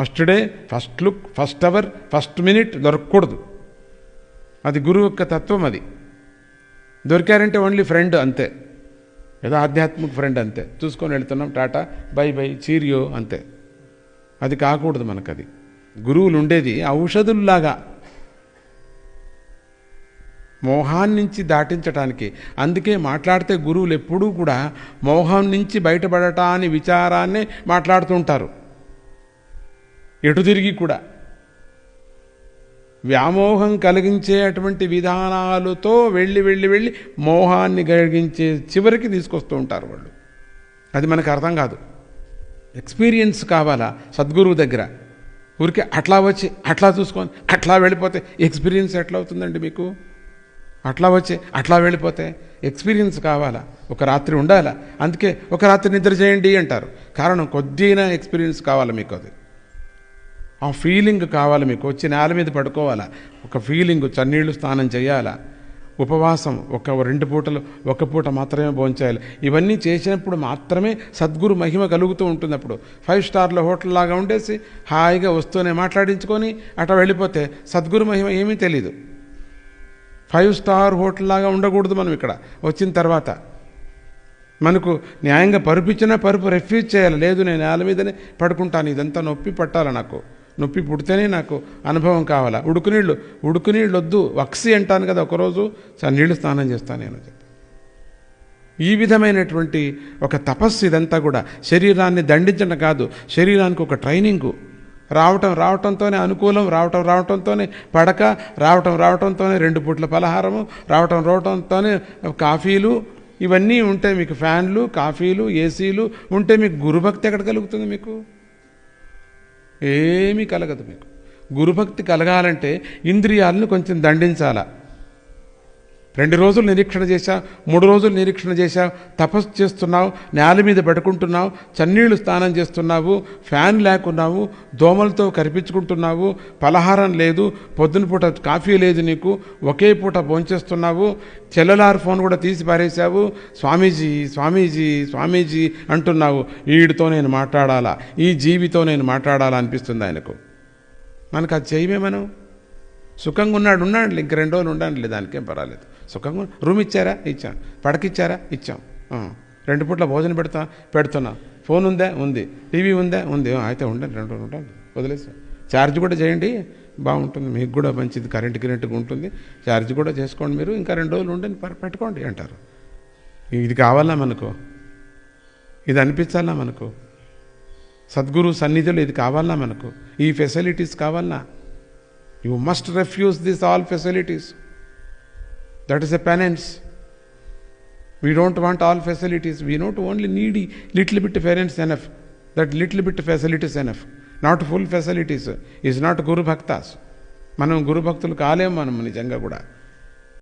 First day first look first hour first minute దొరకకూడదు. అది గురువు యొక్క తత్వం అది. దొరికారంటే ఓన్లీ ఫ్రెండ్ అంతే. ఏదో ఆధ్యాత్మిక ఫ్రెండ్ అంతే. చూసుకొని వెళ్తున్నాం టాటా బై బై చీరియో అంతే. అది కాకూడదు మనకది. గురువులు ఉండేది ఔషధుల్లాగా. మోహాన్ని నుంచి దాటించటానికి. అందుకే మాట్లాడితే గురువులు ఎప్పుడూ కూడా మోహం నుంచి బయటపడటాన్ని విచారాన్ని మాట్లాడుతుంటారు ఎటు తిరిగి కూడా. వ్యామోహం కలిగించేటువంటి విధానాలతో వెళ్ళి వెళ్ళి వెళ్ళి మోహాన్ని కలిగించే చివరికి తీసుకొస్తూ ఉంటారు వాళ్ళు. అది మనకు అర్థం కాదు. ఎక్స్పీరియన్స్ కావాలా సద్గురువు దగ్గర? ఊరికే అట్లా వచ్చి అట్లా చూసుకొని అట్లా వెళ్ళిపోతే ఎక్స్పీరియన్స్ ఎట్లా అవుతుందండి మీకు? అట్లా వచ్చి అట్లా వెళ్ళిపోతే ఎక్స్పీరియన్స్ కావాలా? ఒక రాత్రి ఉండాలా? అందుకే ఒక రాత్రి నిద్ర చేయండి అంటారు. కారణం కొద్దిగా ఎక్స్పీరియన్స్ కావాలి మీకు అది. ఆ ఫీలింగ్ కావాలి మీకు. వచ్చి నేల మీద పడుకోవాలా? ఒక ఫీలింగ్ చన్నీళ్ళు స్నానం చేయాలా? ఉపవాసం ఒక రెండు పూటలు ఒక పూట మాత్రమే భోంచేయాలి. ఇవన్నీ చేసినప్పుడు మాత్రమే సద్గురు మహిమ కలుగుతూ ఉంటుంది అప్పుడు. ఫైవ్ స్టార్ల హోటల్ లాగా ఉండేసి హాయిగా వస్తూనే మాట్లాడించుకొని అట్లా వెళ్ళిపోతే సద్గురు మహిమ ఏమీ తెలీదు. ఫైవ్ స్టార్ హోటల్ లాగా ఉండకూడదు మనం ఇక్కడ. వచ్చిన తర్వాత మనకు న్యాయంగా పరుపు ఇచ్చినా పరుపు రెఫ్యూజ్ చేయాలి. లేదు నేను నేల మీదనే పడుకుంటాను. ఇదంతా నొప్పి పట్టాలి నాకు? నొప్పి పుడితేనే నాకు అనుభవం కావాలా? ఉడుకునీళ్ళు ఉడుకునీళ్ళు వద్దు వక్సి అంటాను కదా ఒకరోజు. నీళ్ళు స్నానం చేస్తాను నేను చెప్పి. ఈ విధమైనటువంటి ఒక తపస్సు ఇదంతా కూడా శరీరాన్ని దండించడం కాదు శరీరానికి ఒక ట్రైనింగు. రావటం రావటంతోనే అనుకూలం రావటం రావటంతోనే పడక రావటం రావటంతోనే రెండు పూట్ల పలహారము రావటం రావటంతోనే కాఫీలు. ఇవన్నీ ఉంటే మీకు ఫ్యాన్లు కాఫీలు ఏసీలు ఉంటే మీకు గురుభక్తి ఎక్కడ కలుగుతుంది మీకు? ఏమీ కలగదు మీకు. గురుభక్తి కలగాలంటే ఇంద్రియాలను కొంచెం దండించాలా? రెండు రోజులు నిరీక్షణ చేశా మూడు రోజులు నిరీక్షణ చేశావు తపస్సు చేస్తున్నావు నేల మీద పడుకుంటున్నావు చన్నీళ్ళు స్నానం చేస్తున్నావు ఫ్యాన్ లేకున్నావు దోమలతో కరిపించుకుంటున్నావు పలహారం లేదు పొద్దున పూట కాఫీ లేదు నీకు ఒకే పూట భోంచేస్తున్నావు చెల్లెలార్ ఫోన్ కూడా తీసి పారేశావు స్వామీజీ స్వామీజీ స్వామీజీ అంటున్నావు. వీడితో నేను మాట్లాడాలా? ఈ జీవితో నేను మాట్లాడాలా అనిపిస్తుంది ఆయనకు. మనకు అది చేయమే మనం. సుఖంగా ఉన్నాడు ఉన్నాడు ఇంక రెండు రోజులు ఉండండి దానికేం పర్వాలేదు. సుఖంగా రూమ్ ఇచ్చారా? ఇచ్చాం. పడకిచ్చారా? ఇచ్చాం. రెండు పూట్ల భోజనం పెడతా పెడుతున్నా. ఫోన్ ఉందా? ఉంది. టీవీ ఉందా? ఉంది. అయితే ఉండండి. రెండు రోజులు ఉండండి. వదిలేసాం. ఛార్జ్ కూడా చేయండి. బాగుంటుంది. మీకు కూడా మంచిది. కరెంట్ గిరెంట్గా ఉంటుంది. ఛార్జ్ కూడా చేసుకోండి మీరు. ఇంకా రెండు రోజులు ఉండండి. పెట్టుకోండి అంటారు. ఇది కావాలా మనకు? ఇది అనిపించాలా మనకు? సద్గురు సన్నిధిలో ఇది కావాలా మనకు? ఈ ఫెసిలిటీస్ కావాలా? You must refuse this all facilities that is a penance we don't want all facilities we not only needy little bit penance enough that little bit facilities enough not full facilities is not guru bhaktas మనం గురు భక్తులు కాలేము మనం నిజంగా కూడా